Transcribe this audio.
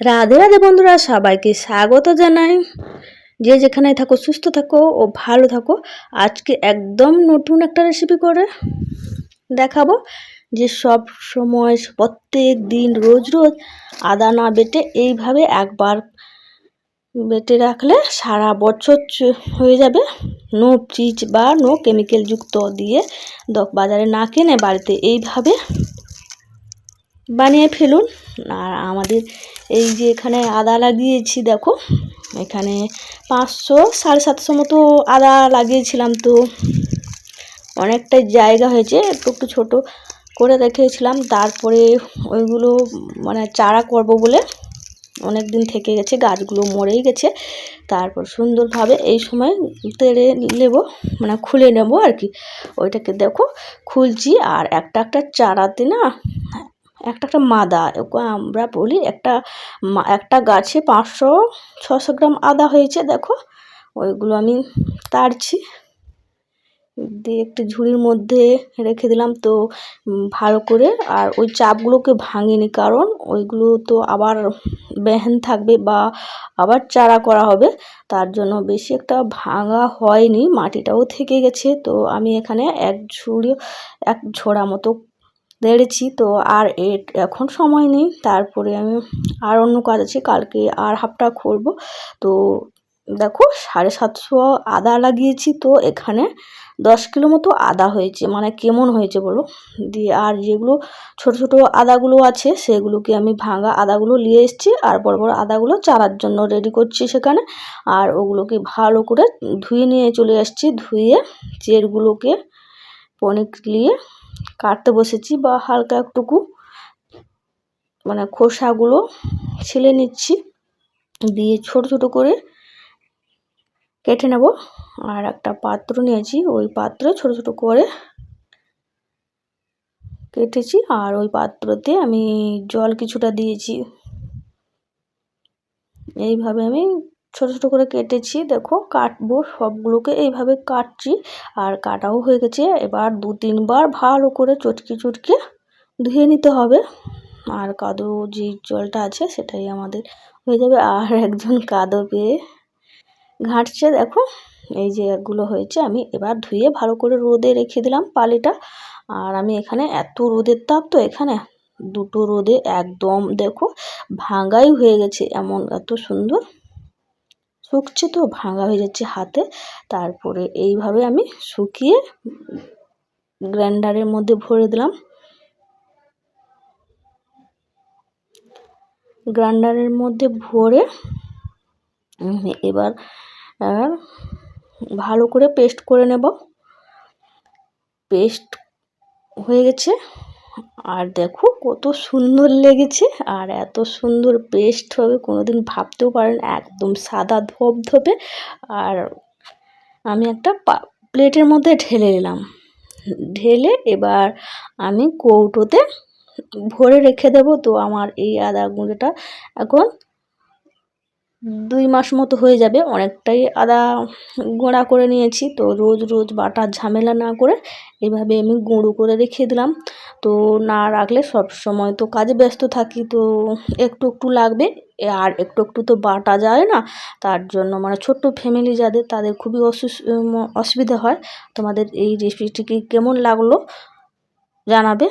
রাধে রাধে বন্ধুরা, সবাইকে স্বাগত জানাই। যে যেখানে থাকো, সুস্থ থাকো ও ভালো থাকো। আজকে একদম নতুন একটা রেসিপি করে দেখাবো। যে সব সময়, প্রত্যেক দিন, রোজ রোজ আদা না বেটে এইভাবে একবার বেটে রাখলে সারা বছর হয়ে যাবে। নো ফ্রিজ বা নো কেমিক্যাল যুক্ত দিয়ে বাজারে না কিনে বাড়িতে এইভাবে বানিয়ে ফেলুন। আর আমাদের এই যে এখানে আদা লাগিয়েছি, দেখো। এখানে পাঁচশো, সাড়ে সাতশো মতো আদা লাগিয়েছিলাম তো। অনেকটাই জায়গা হয়েছে, একটু একটু ছোটো করে রেখেছিলাম তারপরে ওইগুলো মানে চারা করব বলে অনেক দিন থেকে গেছে, গাছগুলো মরেই গেছে। তারপর সুন্দরভাবে এই সময় তেড়ে নেব মানে খুলে নেব আর কি। ওইটাকে দেখো, খুলছি আর একটা একটা চারাতে না একটা একটা মাদা আমরা বলি একটা একটা গাছে পাঁচশো, ছশো গ্রাম আদা হয়েছে, দেখো, ওইগুলো আমি তাড়ছি। দিয়ে একটু ঝুড়ির মধ্যে রেখে দিলাম তো ভালো করে, আর ওই চাপগুলোকে ভাঙিনি, কারণ ওইগুলো তো আবার বেহেন থাকবে বা আবার চারা করা হবে, তার জন্য বেশি একটা ভাঙা হয়নি, মাটিটাও থেকে গেছে, তো আমি এখানে এক ঝুড়ি, এক ঝোড়া মতো নেড়েছি তো আর এখন সময় নেই। তারপরে আমি আর অন্য কাজ আছে, কালকে আর হাফটা করব। তো দেখো, সাড়ে সাতশো আদা লাগিয়েছি তো, এখানে দশ কিলো মতো আদা হয়েছে। মানে কেমন হয়েছে বলো? দিয়ে আর যেগুলো ছোট ছোট আদাগুলো আছে, সেগুলোকে আমি ভাঙা আদাগুলো নিয়ে এসেছি আর বড় বড় আদাগুলো চারার জন্য রেডি করছি সেখানে। আর ওগুলোকে ভালো করে ধুয়ে নিয়ে চলে আসছি। ধুয়ে চেরগুলোকে পনিক নিয়ে কাটতে বসেছি বা হালকা একটুকু মানে খোসাগুলো ছিলে নিচ্ছি, দিয়ে ছোট ছোট করে কেটে নেব। আর একটা পাত্র নিয়েছি, ওই পাত্রে ছোট ছোট করে কেটেছি, আর ওই পাত্রতে আমি জল কিছুটা দিয়েছি। এইভাবে আমি ছোট ছোট করে কেটেছি। দেখো, কাটবো সবগুলোকে এইভাবে কাটছি আর কাটাও হয়ে গেছে। এবার দু, তিনবার ভালো করে চটকে চটকে ধুয়ে নিতে হবে। আর কাদো যে জলটা আছে সেটাই আমাদের হয়ে যাবে। আর একজন কাদো পেয়ে ঘাঁটছে, দেখো। এই যে একগুলো হয়েছে, আমি এবার ধুয়ে ভালো করে রোদে রেখে দিলাম পালিটা। আর আমি এখানে এত রোদের তাপ তো এখানে, দুটো রোদে একদম, দেখো, ভাঙ্গাই হয়ে গেছে এমন, এত সুন্দর। শুকছে তো, ভাঙা হয়ে যাচ্ছে হাতে। তারপরে এইভাবে আমি শুকিয়ে গ্রাইন্ডারের মধ্যে ভরে দিলাম। গ্রাইন্ডারের মধ্যে ভরে এবার ভালো করে পেস্ট করে নেব। পেস্ট হয়ে গেছে। আর দেখো কত সুন্দর লেগেছে আর এত সুন্দর পেস্ট হবে, কোনোদিন ভাবতেও পারেন, একদম সাদা ধপধপে আর আমি একটা প্লেটের মধ্যে ঢেলে নিলাম। ঢেলে এবার আমি কৌটোতে ভরে রেখে দেব। তো আমার এই আদা গুঁড়োটা এখন দুই মাস মতো হয়ে যাবে, অনেকটাই আদা গোঁড়া করে নিয়েছি। তো রোজ রোজ বাটার ঝামেলা না করে এভাবে আমি গুঁড়ো করে রেখে দিলাম। তো না রাখলে সব সময় তো কাজে ব্যস্ত থাকি, তো একটু একটু লাগবে। আর একটু একটু তো বাটা যায় না, তার জন্য মানে ছোট্ট ফ্যামিলি যাদের, তাদের খুবই অসুবিধা হয়। তোমাদের এই রেসিপিটি কেমন লাগল জানাবে।